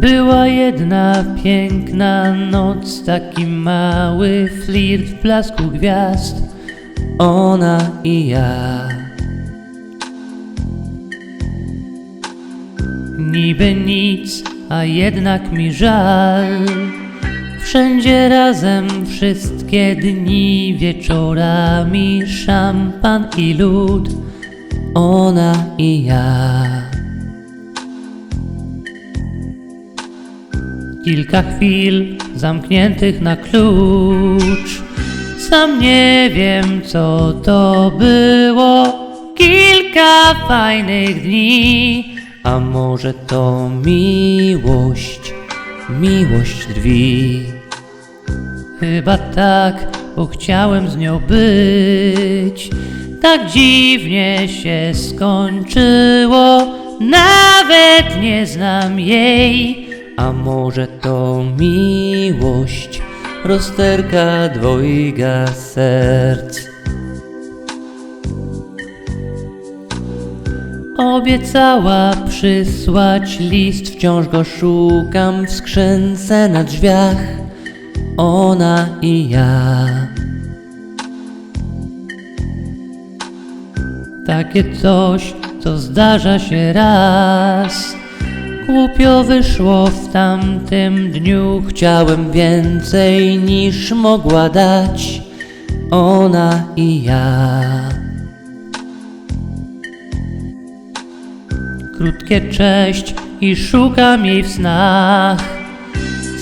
Była jedna piękna noc, taki mały flirt w blasku gwiazd. Ona i ja. Niby nic, a jednak mi żal. Wszędzie razem wszystkie dni, wieczorami szampan i lód. Ona i ja. Kilka chwil zamkniętych na klucz. Sam nie wiem, co to było. Kilka fajnych dni, a może to miłość, miłość drwi. Chyba tak, bo chciałem z nią być. Tak dziwnie się skończyło, nawet nie znam jej. A może to miłość, rozterka dwojga serc. Obiecała przysłać list, wciąż go szukam w skrzynce na drzwiach. Ona i ja. Takie coś, co zdarza się raz. Głupio wyszło w tamtym dniu. Chciałem więcej niż mogła dać. Ona i ja. Krótkie cześć i szukam jej w snach.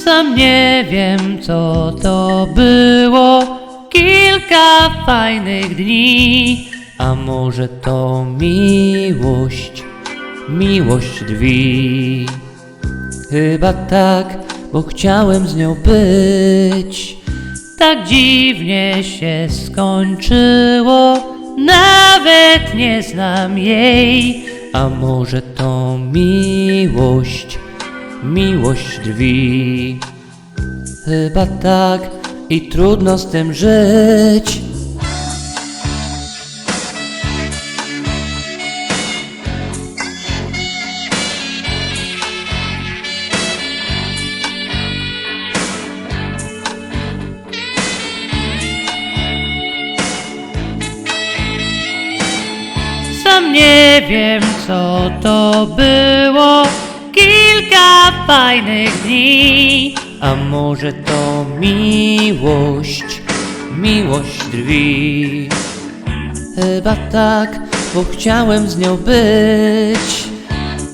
Sam nie wiem, co to było. Kilka fajnych dni, a może to miłość, miłość drzwi. Chyba tak, bo chciałem z nią być. Tak dziwnie się skończyło, nawet nie znam jej. A może to miłość, miłość drwi. Chyba tak i trudno z tym żyć. Nie wiem, co to było. Kilka fajnych dni, a może to miłość, miłość drwi. Chyba tak, bo chciałem z nią być.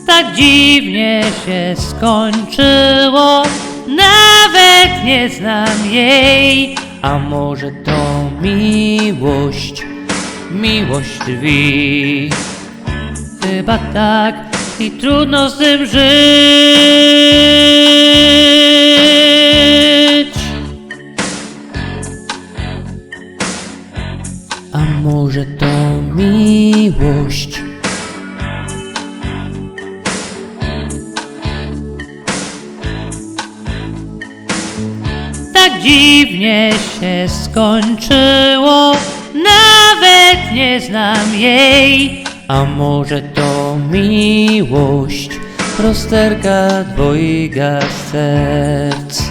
Tak dziwnie się skończyło, nawet nie znam jej. A może to miłość, miłość drwi. Chyba tak i trudno z tym żyć. A może to miłość? Tak dziwnie się skończyło, nawet nie znam jej. A może to miłość, rozterka dwojga serc.